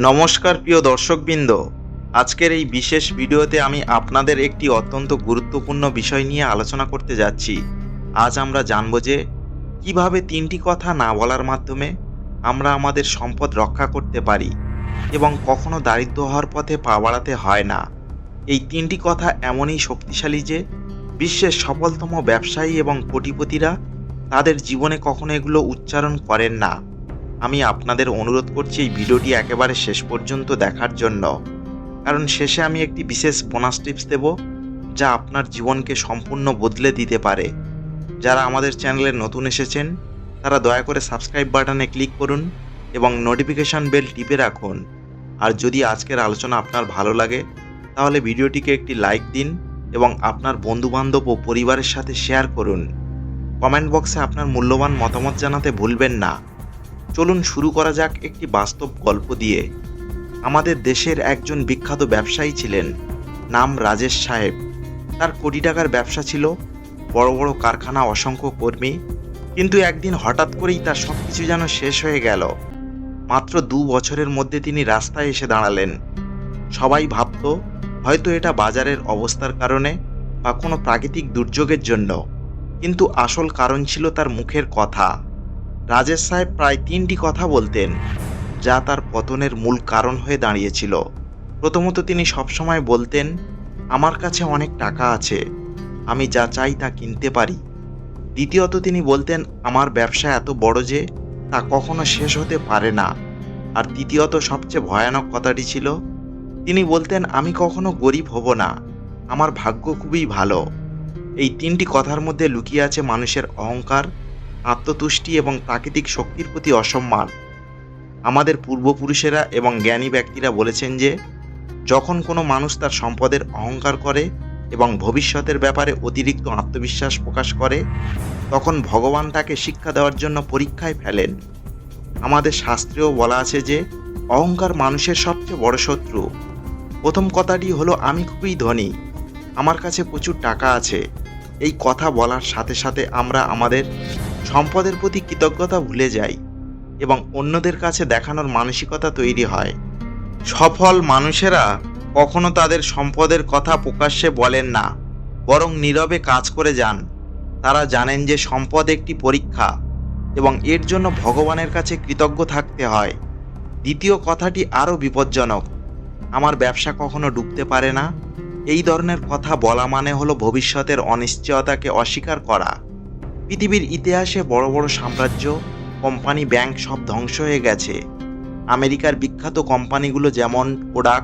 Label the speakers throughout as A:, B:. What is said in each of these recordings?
A: নমস্কার প্রিয় দর্শকবৃন্দ। আজকের এই বিশেষ ভিডিওতে আমি আপনাদের একটি অত্যন্ত গুরুত্বপূর্ণ বিষয় নিয়ে আলোচনা করতে যাচ্ছি। আজ আমরা জানব যে, কীভাবে তিনটি কথা না বলার মাধ্যমে আমরা আমাদের সম্পদ রক্ষা করতে পারি এবং কখনো দারিদ্র হওয়ার পথে পা বাড়াতে হয় না। এই তিনটি কথা এমনই শক্তিশালী যে, বিশ্বের সফলতম ব্যবসায়ী এবং কোটিপতিরা তাদের জীবনে কখনো এগুলো উচ্চারণ করেন না। আমি আপনাদের অনুরোধ করছি এই ভিডিওটি একেবারে শেষ পর্যন্ত দেখার জন্য। কারণ শেষে আমি একটি বিশেষ বোনাস টিপস দেব, যা আপনার জীবনকে সম্পূর্ণ বদলে দিতে পারে। যারা আমাদের চ্যানেলে নতুন এসেছেন, তারা দয়া করে সাবস্ক্রাইব বাটনে ক্লিক করুন এবং নোটিফিকেশন বেল টিপে রাখুন। আর যদি আজকের আলোচনা আপনার ভালো লাগে, তাহলে ভিডিওটিকে একটি লাইক দিন এবং আপনার বন্ধুবান্ধব ও পরিবারের সাথে শেয়ার করুন। কমেন্ট বক্সে আপনার মূল্যবান মতামত জানাতে ভুলবেন না। চলুন শুরু করা যাক একটি বাস্তব গল্প দিয়ে। আমাদের দেশের একজন বিখ্যাত ব্যবসায়ী ছিলেন, নাম রাজেশ সাহেব। তার কোটি টাকার ব্যবসা ছিল, বড় বড় কারখানা, অসংখ্য কর্মী। কিন্তু একদিন হঠাৎ করেই তার সব কিছু যেন শেষ হয়ে গেল। মাত্র দু বছরের মধ্যে তিনি রাস্তায় এসে দাঁড়ালেন। সবাই ভাবত, হয়তো এটা বাজারের অবস্থার কারণে বা কোনো প্রাকৃতিক দুর্যোগের জন্য। কিন্তু আসল কারণ ছিল তার মুখের কথা। রাজেশ সাহেব প্রায় তিনটি কথা বলতেন, যা তার পতনের মূল কারণ হয়ে দাঁড়িয়েছিল। প্রথমত তিনি সবসময় বলতেন, আমার কাছে অনেক টাকা আছে, আমি যা চাই তা কিনতে পারি। দ্বিতীয়ত তিনি বলতেন, আমার ব্যবসা এত বড় যে তা কখনো শেষ হতে পারে না। আর তৃতীয়ত সবচেয়ে ভয়ানক কথাটি ছিল, তিনি বলতেন, আমি কখনো গরিব হব না, আমার ভাগ্য খুবই ভালো। এই তিনটি কথার মধ্যে লুকিয়ে আছে মানুষের অহংকার আত্মতুষ্টি এবং প্রাকৃতিক শক্তির প্রতি অসম্মান। আমাদের পূর্বপুরুষেরা এবং জ্ঞানী ব্যক্তিরা বলেছেন যে, যখন কোনো মানুষ তার সম্পদের অহংকার করে এবং ভবিষ্যতের ব্যাপারে অতিরিক্ত আত্মবিশ্বাস প্রকাশ করে, তখন ভগবান তাকে শিক্ষা দেওয়ার জন্য পরীক্ষায় ফেলেন। আমাদের শাস্ত্রেও বলা আছে যে, অহংকার মানুষের সবচেয়ে বড় শত্রু। প্রথম কথাটি হলো, আমি খুবই ধনী, আমার কাছে প্রচুর টাকা আছে। এই কথা বলার সাথে সাথে আমরা আমাদের সম্পদের প্রতি কৃতজ্ঞতা ভুলে যাই এবং অন্যদের কাছে দেখানোর মানসিকতা তৈরি হয়। সফল মানুষেরা কখনো তাদের সম্পদের কথা প্রকাশ্যে বলেন না, বরং নীরবে কাজ করে যান। তারা জানেন যে সম্পদ একটি পরীক্ষা এবং এর জন্য ভগবানের কাছে কৃতজ্ঞ থাকতে হয়। দ্বিতীয় কথাটি আরও বিপজ্জনক, আমার ব্যবসা কখনো ডুবতে পারে না। এই ধরনের কথা বলা মানে হলো ভবিষ্যতের অনিশ্চয়তাকে অস্বীকার করা। পৃথিবীর ইতিহাসে বড় বড় সাম্রাজ্য, কোম্পানি, ব্যাংক সব ধ্বংস হয়ে গেছে। আমেরিকার বিখ্যাত কোম্পানিগুলো যেমন কোডাক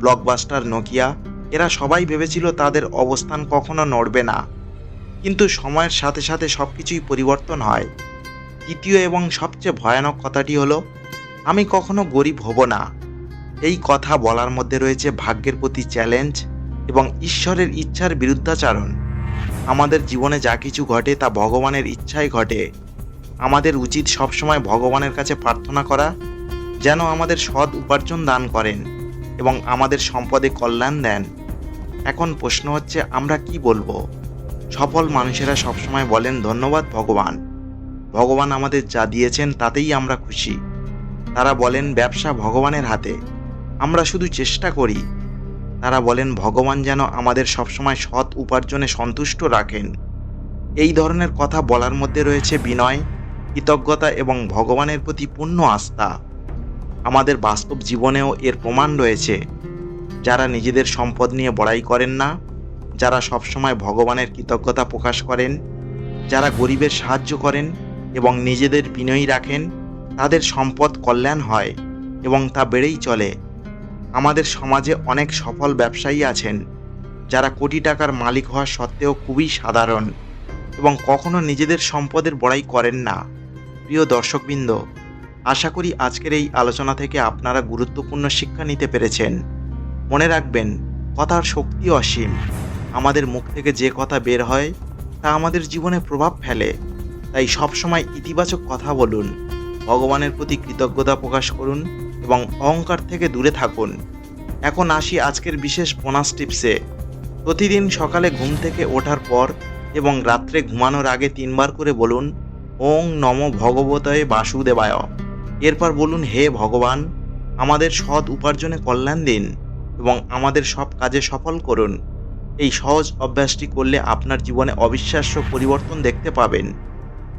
A: ব্লকবাস্টার, নোকিয়া, এরা সবাই ভেবেছিল তাদের অবস্থান কখনো নড়বে না। কিন্তু সময়ের সাথে সাথে সব কিছুই পরিবর্তন হয়। তৃতীয় এবং সবচেয়ে ভয়ানক কথাটি হলো, আমি কখনো গরিব হব না। এই কথা বলার মধ্যে রয়েছে ভাগ্যের প্রতি চ্যালেঞ্জ এবং ঈশ্বরের ইচ্ছার বিরুদ্ধাচারণ। আমাদের জীবনে যা কিছু ঘটে তা ভগবানের ইচ্ছায় ঘটে। আমাদের উচিত সবসময় ভগবানের কাছে প্রার্থনা করা, যেন আমাদের সৎ উপার্জন দান করেন এবং আমাদের সম্পদে কল্যাণ দেন। এখন প্রশ্ন হচ্ছে, আমরা কি বলব? সফল মানুষেরা সবসময় বলেন, ধন্যবাদ ভগবান। ভগবান আমাদের যা দিয়েছেন তাতেই আমরা খুশি। তারা বলেন, ব্যবসা ভগবানের হাতে। আমরা শুধু চেষ্টা করি তারা বলেন, ভগবান যেন আমাদের সবসময় সৎ উপার্জনে সন্তুষ্ট রাখেন। এই ধরনের কথা বলার মধ্যে রয়েছে বিনয়, কৃতজ্ঞতা এবং ভগবানের প্রতি পূর্ণ আস্থা। আমাদের বাস্তব জীবনেও এর প্রমাণ রয়েছে। যারা নিজেদের সম্পদ নিয়ে বড়াই করেন না, যারা সবসময় ভগবানের কৃতজ্ঞতা প্রকাশ করেন, যারা গরিবের সাহায্য করেন এবং নিজেদের বিনয়ী রাখেন, তাদের সম্পদ কল্যাণ হয় এবং তা বেড়েই চলে। আমাদের সমাজে অনেক সফল ব্যবসায়ী আছেন, যারা কোটি টাকার মালিক হওয়া সত্ত্বেও খুবই সাধারণ এবং কখনো নিজেদের সম্পদের বড়াই করেন না। প্রিয় দর্শকবৃন্দ, আশা করি আজকের এই আলোচনা থেকে আপনারা গুরুত্বপূর্ণ শিক্ষা নিতে পেরেছেন। মনে রাখবেন, কথার শক্তি অসীম। আমাদের মুখ থেকে যে কথা বের হয়, তা আমাদের জীবনে প্রভাব ফেলে। তাই সবসময় ইতিবাচক কথা বলুন। ভগবানের প্রতি কৃতজ্ঞতা প্রকাশ করুন। এবং অহংকার থেকে দূরে থাকুন। এখন আসি আজকের বিশেষ বোনাস টিপসে। প্রতিদিন সকালে ঘুম থেকে ওঠার পর এবং রাত্রে ঘুমানোর আগে তিনবার করে বলুন, ওং নম ভগবতয়ে বাসুদেবায়। এরপর বলুন, হে ভগবান, আমাদের সৎ উপার্জনে কল্যাণ দিন এবং আমাদের সব কাজে সফল করুন। এই সহজ অভ্যাসটি করলে আপনার জীবনে অবিশ্বাস্য পরিবর্তন দেখতে পাবেন।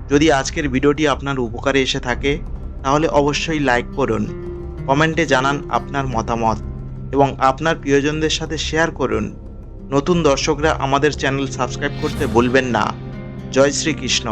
A: যদি আজকের ভিডিওটি আপনার উপকারে এসে থাকে, তাহলে অবশ্যই লাইক করুন। কমেন্টে জানান আপনার মতামত এবং আপনার প্রিয়জনদের সাথে শেয়ার করুন। নতুন দর্শকরা আমাদের চ্যানেল সাবস্ক্রাইব করতে ভুলবেন না। জয় শ্রীকৃষ্ণ।